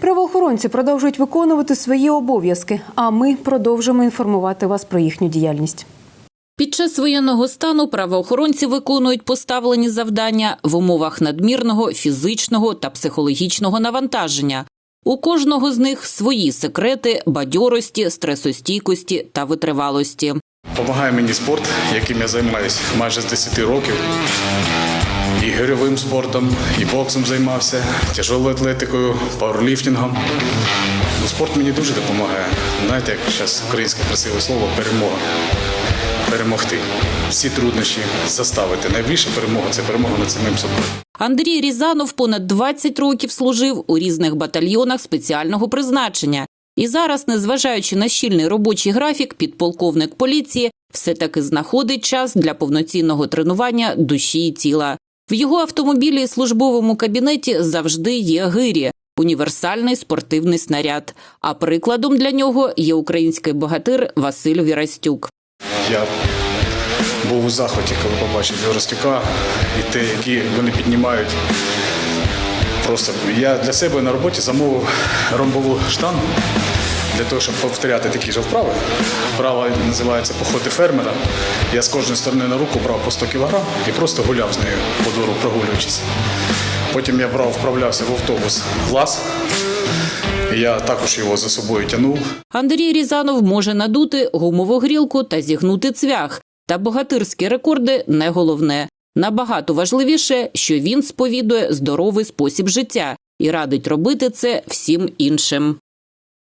Правоохоронці продовжують виконувати свої обов'язки, а ми продовжимо інформувати вас про їхню діяльність. Під час воєнного стану правоохоронці виконують поставлені завдання в умовах надмірного фізичного та психологічного навантаження. У кожного з них свої секрети бадьорості, стресостійкості та витривалості. Помагає мені спорт, яким я займаюся майже з 10 років. І гирьовим спортом, і боксом займався, тяжелою атлетикою, пауерліфтингом. Ну, спорт мені дуже допомагає. Знаєте, як зараз українське красиве слово перемога. Перемогти. Всі труднощі заставити. Найбільша перемога це перемога над самим собою. Андрій Різанов понад 20 років служив у різних батальйонах спеціального призначення. І зараз, незважаючи на щільний робочий графік, підполковник поліції все таки знаходить час для повноцінного тренування душі і тіла. В його автомобілі і службовому кабінеті завжди є гирі – універсальний спортивний снаряд. А прикладом для нього є український богатир Василь Вірастюк. Я був у захваті, коли побачив Ростюка і те, які вони піднімають. Просто я для себе на роботі замовив ромбову штангу для того, щоб повторяти такі ж вправи. Вправа називається походи фермера. Я з кожної сторони на руку брав по 100 кг і просто гуляв з нею по двору, прогулюючись. Потім я брав, вправлявся в автобус глаз. Я також його за собою тягнув. Андрій Різанов може надути гумову грілку та зігнути цвях. Та богатирські рекорди не головне. Набагато важливіше, що він сповідує здоровий спосіб життя і радить робити це всім іншим.